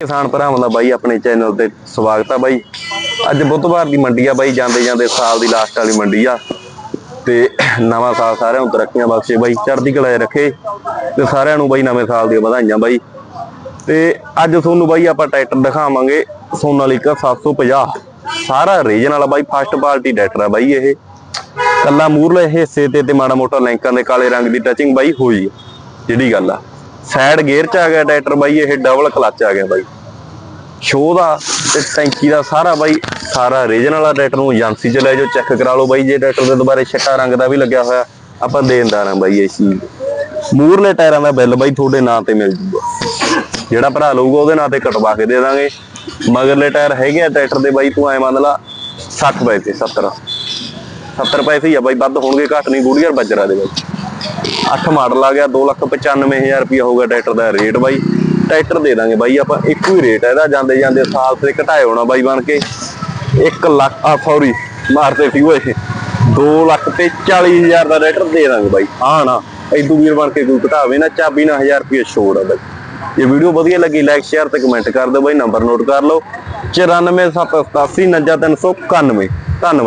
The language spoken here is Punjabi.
ਕਿਸਾਨ ਭਰਾਵਾਂ ਦਾ ਬਾਈ ਆਪਣੇ ਚੈਨਲ ਤੇ ਸਵਾਗਤ ਆ ਬਾਈ। ਅੱਜ ਬੁੱਧਵਾਰ ਦੀ ਮੰਡੀ ਆ ਬਾਈ, ਜਾਂਦੇ ਜਾਂਦੇ ਸਾਲ ਦੀ ਲਾਸਟ ਵਾਲੀ ਮੰਡੀ ਆ। ਤੇ ਨਵਾਂ ਸਾਲ ਸਾਰਿਆਂ ਨੂੰ ਤਰੱਕੀਆਂ ਬਖਸ਼ੇ ਬਾਈ, ਚੜ੍ਹਦੀ ਕਲਾ ਰੱਖੇ। ਤੇ ਸਾਰਿਆਂ ਨੂੰ ਬਾਈ ਨਵੇਂ ਸਾਲ ਦੀਆਂ ਵਧਾਈਆਂ ਬਾਈ। ਤੇ ਅੱਜ ਤੁਹਾਨੂੰ ਬਾਈ ਆਪਾਂ ਟਰੈਕਟਰ ਦਿਖਾਵਾਂਗੇ, ਸੋਨਾਲੀਕਾ 750 ਸਾਰਾ ਰੀਜਨ ਵਾਲਾ ਬਾਈ ਫਸਟ ਪਾਰਟੀ ਟਰੈਕਟਰ ਆ ਬਾਈ ਇਹ। ਕੱਲਾ ਮੂਰਲੇ ਹਿੱਸੇ ਤੇ ਤੇ ਮਾੜਾ ਮੋਟਾ ਲੈਂਕਾਂ ਦੇ ਕਾਲੇ ਰੰਗ ਦੀ ਟਚਿੰਗ ਬਾਈ ਹੋਈ ਆ। ਜਿਹੜੀ ਗੱਲ ਆ। ਸਾਈਡ ਗੇਅਰ ਚ ਆ ਗਿਆ ਟਰੈਕਟਰ ਬਾਈ, ਇਹ ਡਬਲ ਕਲੱਚ ਆ ਗਿਆ ਬਾਈ। ਸ਼ੋ ਦਾ ਤੇ ਟੈਂਕੀ ਦਾ ਸਾਰਾ ਬਾਈ, ਸਾਰਾ ਰੀਜਨ ਵਾਲਾ ਟਰੈਕਟਰ ਨੂੰ ਏਜੰਸੀ ਚ ਲੈ ਜਾਓ ਚੈੱਕ ਕਰਾ ਲਓ ਬਾਈ, ਜੇ ਟਰੈਕਟਰ ਦੇ ਦੁਬਾਰੇ ਛੱਟਾ ਰੰਗ ਦਾ ਵੀ ਲੱਗਿਆ ਹੋਇਆ, ਆਪਾਂ ਦੇਣਦਾਰ ਆ ਬਾਈ ਇਸ ਚੀਜ਼। ਦੇ। ਟਾਇਰਾਂ ਦਾ ਬਿੱਲ ਬਾਈ ਤੁਹਾਡੇ ਨਾਂ ਤੇ ਮਿਲ ਜੂਗਾ। ਜਿਹੜਾ ਭਰਾ ਲਊਗਾ ਉਹਦੇ ਨਾਂ ਤੇ ਕਟਵਾ ਕੇ ਦੇ ਦਾਂਗੇ। ਮਗਰਲੇ ਟਾਇਰ ਹੈਗੇ ਆ ਟਰੈਕਟਰ ਦੇ ਬਾਈ, ਤੂੰ ਐ ਮੰਨ ਲਾ 60 ਪੈਸੇ 70 70 ਪੈਸੇ ਹੀ ਆ ਬਾਈ, ਵੱਧ ਹੋਣਗੇ, ਘੱਟ ਨਹੀਂ ਗੁੜੀਅਰ ਬਜਰਾ ਦੇ ਬਾਈ। 8 ਮਾਡਲ ਆ ਗਿਆ 295000 ਰੁਪਇਆ ਹੋਊਗਾ ਟਰੈਕਟਰ ਦਾ ਰੇਟ ਬਾਈ। ਟਰੈਕਟਰ ਦੇ ਦਾਂਗੇ ਬਾਈ ਆਪਾਂ, ਇੱਕੋ ਹੀ ਰੇਟ ਹੈ ਇਹਦਾ, ਜਾਂਦੇ ਜਾਂਦੇ ਸਾਲ ਤੇ ਘਟਾਏ ਹੋਣਾ ਬਾਈ ਬਣ ਕੇ। 1 ਲੱਖ ਆ ਸੌਰੀ ਮਾਰਤੇ ਸੀ ਓਏ 2 ਲੱਖ ਤੇ 40000 ਦਾ ਟਰੈਕਟਰ ਦੇ ਦਾਂਗੇ ਬਾਈ। ਹਾਂ ਨਾ ਐਦੂ ਵੀਰ ਬਣ ਕੇ ਕੋਈ ਘਟਾਵੇ ਨਾ, ਚਾਬੀ ਨਾ 1000 ਰੁਪਏ ਛੋੜ ਆ ਬਾਈ। ਜੇ ਵੀਡੀਓ ਵਧੀਆ ਲੱਗੀ ਲਾਈਕ ਸ਼ੇਅਰ ਤੇ ਕਮੈਂਟ ਕਰ ਦਿਓ ਬਾਈ ਨੰਬਰ ਨੋਟ ਕਰ ਲਓ। 9478899391 ਧੰਨਵਾਦ।